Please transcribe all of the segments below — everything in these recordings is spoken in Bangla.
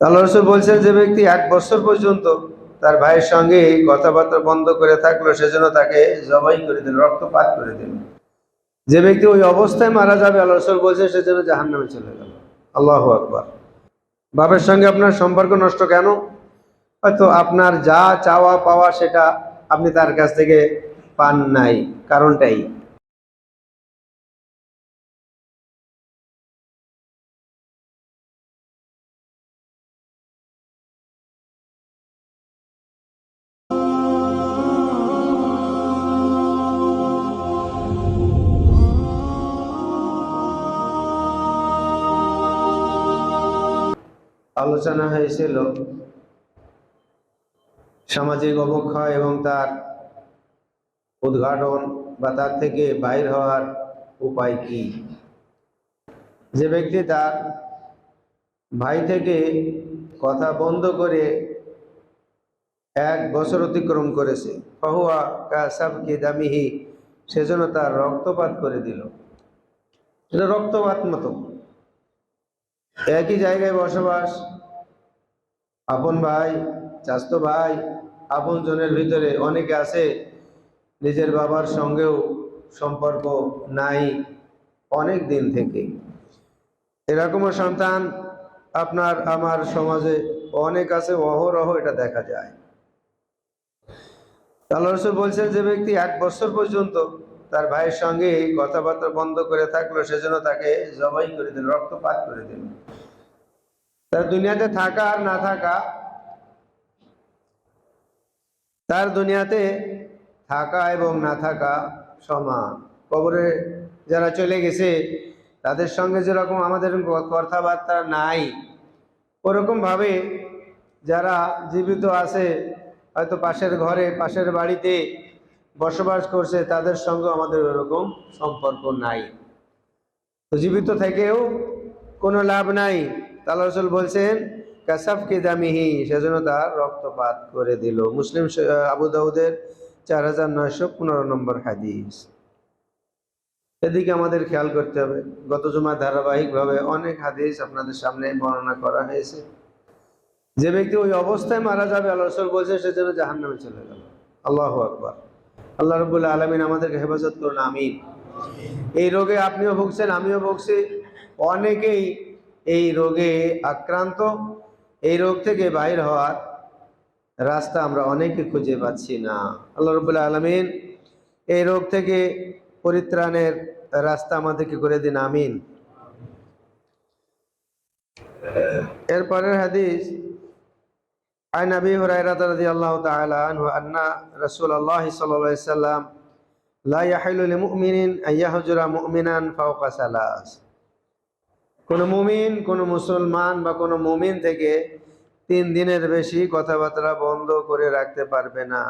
আল্লাহ রসুল বলছেন যে ব্যক্তি এক বছর পর্যন্ত তার ভাইয়ের সঙ্গে কথাবার্তা বন্ধ করে থাকল, সেজন্য তাকে জবাই করে দিল, রক্তপাত করে দিল। যে ব্যক্তি ওই অবস্থায় মারা যাবে, আল্লাহ রসুল বলছেন সেজন্য জাহান নামে চলে গেল। আল্লাহ আকবার। বাপের সঙ্গে আপনার সম্পর্ক নষ্ট কেন? হয়তো আপনার যা চাওয়া পাওয়া সেটা আপনি তার কাছ থেকে পান নাই, কারণটাই। আলোচনা হয়েছিল। সামাজিক অবক্ষয় এবং তার উদ্ঘাটন বা তার থেকে বাইর হওয়ার উপায় কি? যে ব্যক্তি তার ভাই থেকে কথা বন্ধ করে এক বছর অতিক্রম করেছে, ফাহুয়া কাসাব কি দামিহি সেজন্য তার রক্তপাত করে দিল। এটা রক্তপাত মতো। একই জায়গায় বসবাস। আপন ভাই, চাস্তো ভাই, আপন জনের ভিতরে অনেকে আছে, নিজের বাবার সঙ্গেও সম্পর্ক নাই অনেক দিন থেকে। এরকমও সন্তান আপনার, আমার সমাজে অনেক আছে, অহরহ এটা দেখা যায়। আল্লাহ বলছেন, যে ব্যক্তি এক বছর পর্যন্ত তার ভাইয়ের সঙ্গে কথাবার্তা বন্ধ করে থাকল, সেজন্য তাকে জবাই করে দিল, রক্তপাত করে দিল। তার দুনিয়াতে থাকা আর না থাকা, তার দুনিয়াতে থাকা এবং না থাকা সমান। কবরে যারা চলে গেছে, তাদের সঙ্গে যেরকম আমাদের কথাবার্তা নাই ওরকম ভাবে যারা জীবিত আছে, হয়তো পাশের ঘরে, পাশের বাড়িতে বসবাস করছে, তাদের সঙ্গে আমাদের ওরকম সম্পর্ক নাই। তো জীবিত থেকেও কোনো লাভ নাই। তাল্লা রসুল বলছেন, কাসাফকে দামিহি সেজন্য তার রক্তপাত করে দিল। মুসলিম আবু দাউদের চার হাজার নয়শো পনেরো নম্বর হাদিস। এদিকে আমাদের খেয়াল করতে হবে, গত জমা ধারাবাহিকভাবে অনেক হাদিস আপনাদের সামনে বর্ণনা করা হয়েছে। যে ব্যক্তি ওই অবস্থায় মারা যাবে, আল্লাহ রসুল বলছে সেজন্য জাহান নামে চলে গেল। আল্লাহ আকবার। আল্লাহ রবুল্লা আলমিন আমাদেরকে হেফাজত করুন, আমিন। এই রোগে আপনিও ভুগছেন, আমিও ভুগছি। অনেকেই এই রোগে আক্রান্ত এই রোগ থেকে বাইর হওয়ার রাস্তা আমরা অনেকে খুঁজে পাচ্ছি না আল্লাহ রবুল্লা আলমিন এই রোগ থেকে পরিত্রাণের রাস্তা আমাদেরকে করে দিন আমিন এরপরের হাদিস عن ابي هريره رضي الله تعالى عنه ان رسول الله صلى الله عليه وسلم لا يحل لمؤمن ان يهجر مؤمنا فوق ثلاث কোন মুমিন, কোন মুসলমান বা কোনো মুমিন থেকে তিন দিনের বেশি কথাবার্তা বন্ধ করে রাখতে পারবে না।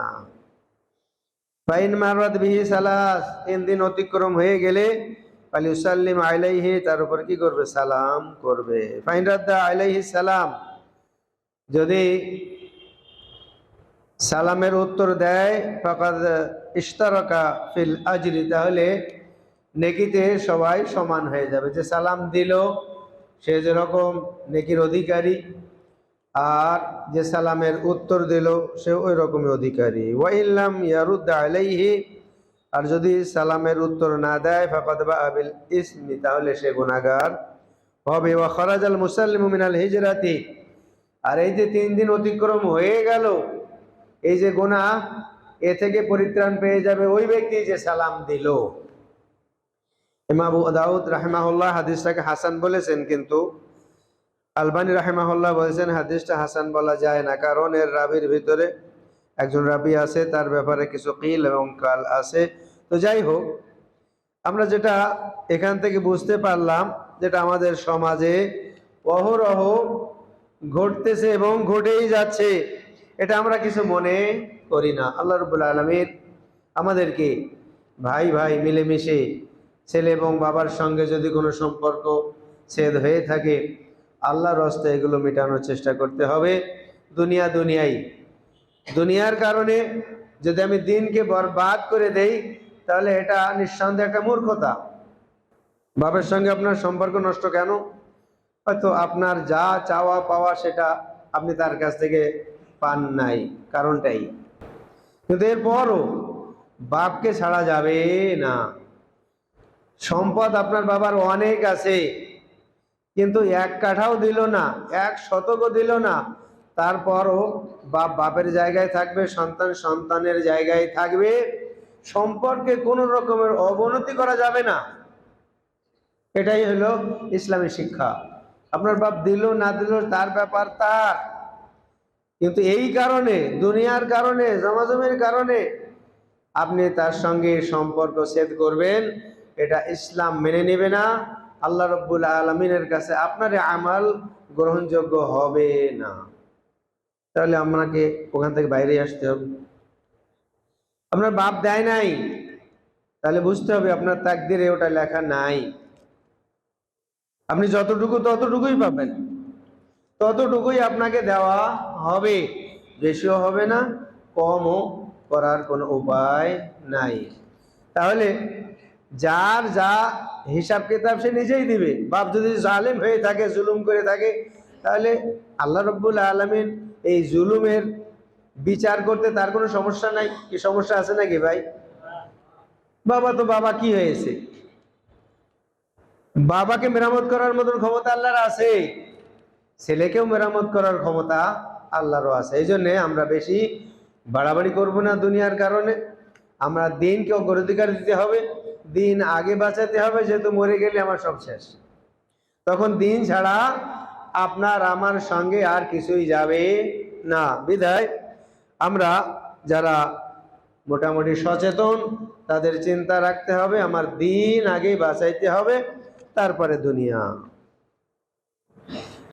ফাইন মারওয়াত বিহি সালাস, তিন দিন অতিক্রম হয়ে গেলে ফালিউসাল্লিম আইলাইহি তার উপর কি করবে? সালাম করবে। ফাইন রাদ্দা আইলাইহি সালাম, যদি সালামের উত্তর দেয়, ফাকাদ ইশতারকা ফিল আজরি, তাহলে নেকিতে সবাই সমান হয়ে যাবে। যে সালাম দিল সে যেরকম নেকির অধিকারী আর যে সালামের উত্তর দিল, সে ওই রকমই অধিকারী ওয়াইল্লাম ইয়ারুদ আলাইহি, আর যদি সালামের উত্তর না দেয়, ফাকাদ বা আবিল ইসমি, তাহলে সে গুনাহগার হবে। ওয়া খরাজাল মুসাল্লিমু মিনাল হিজরাতি, আর এই যে তিন দিন অতিক্রম হয়ে গেল, এই যে গোনা এ থেকে পরিত্রাণ পেয়ে যাবে ওই ব্যক্তি যে সালাম দিল। ইমাম আবু দাউদ রাহিমাহুল্লাহ হাদিসটাকে হাসান বলেছেন, কিন্তু আলবানী রাহিমাহুল্লাহ বলেছেন, হাদিসটা হাসান বলা যায় না। কারণ এর রাবির ভিতরে একজন রাবি আছে, তার ব্যাপারে কিছু কিল এবং কাল আছে। তো যাই হোক, আমরা যেটা এখান থেকে বুঝতে পারলাম, যেটা আমাদের সমাজে অহরহ ঘটতেছে এবং ঘটেই যাচ্ছে, এটা আমরা কিছু মনে করি না। আল্লাহ রবুল আলমীর আমাদেরকে ভাই ভাই মিলেমিশে ছেলে এবং বাবার সঙ্গে যদি কোনো সম্পর্ক ছেদ হয়ে থাকে, আল্লাহর হস্তে এগুলো মেটানোর চেষ্টা করতে হবে। দুনিয়া দুনিয়াই। দুনিয়ার কারণে যদি আমি দিনকে বরবাদ করে দেই, তাহলে এটা নিঃসন্দেহে একটা মূর্খতা। বাবার সঙ্গে আপনার সম্পর্ক নষ্ট কেন? হয়তো আপনার যা চাওয়া পাওয়া সেটা আপনি তার কাছ থেকে পান নাই, কারণটাই। কিন্তু এরপরও বাপকে ছাড়া যাবে না। সম্পদ আপনার বাবার অনেক আছে, কিন্তু এক কাঠাও দিল না, এক শতকও দিল না। তারপরও বাপ বাপের জায়গায় থাকবে, সন্তান সন্তানের জায়গায় থাকবে। সম্পর্কে কোনো রকমের অবনতি করা যাবে না। এটাই হলো ইসলামী শিক্ষা। আপনার বাপ দিল, না দিল, তার ব্যাপার তার। কিন্তু এই কারণে, দুনিয়ার কারণে, জমাজমের কারণে আপনি তার সঙ্গে সম্পর্ক ছেদ করবেন। এটা ইসলাম মেনে নেবে না। আল্লাহ রব্বুল আলমিনের কাছে আপনার আমাল গ্রহণযোগ্য হবে না। তাহলে আপনাকে ওখান থেকে বাইরে আসতে হবে। আপনার বাপ দেয় নাই। তাহলে বুঝতে হবে আপনার তাকদিরে ওটা লেখা নাই। আপনি যতটুকু ততটুকুই পাবেন। ততটুকুই আপনাকে দেওয়া হবে। বেশিও হবে না, কমও করার কোনো উপায় নাই। তাহলে যার যা হিসাব কিতাব সে নিজেই দিবে। বাপ যদি জালেম হয়ে থাকে, জুলুম করে থাকে, তাহলে আল্লাহ রব্বুল আলমিন এই জুলুমের বিচার করতে তার কোনো সমস্যা নাই। কি সমস্যা আছে নাকি ভাই? বাবা তো বাবা কি হয়েছে? বাবাকে মেরামত করার মতন ক্ষমতা আল্লাহর আছে। ছেলেকেও মেরামত করার ক্ষমতা আল্লাহরও আছে। এই জন্যে আমরা বেশি বাড়াবাড়ি করব না দুনিয়ার কারণে। আমরা দিনকে অগ্রাধিকার দিতে হবে। দিন আগে বাঁচাতে হবে, যেহেতু মরে গেলে আমার সব শেষ। তখন দিন ছাড়া আপনার, আমার সঙ্গে আর কিছুই যাবে না। বিধায় আমরা যারা মোটামুটি সচেতন, তাদের চিন্তা রাখতে হবে, আমার দিন আগে বাঁচাইতে হবে, তারপরে দুনিয়া।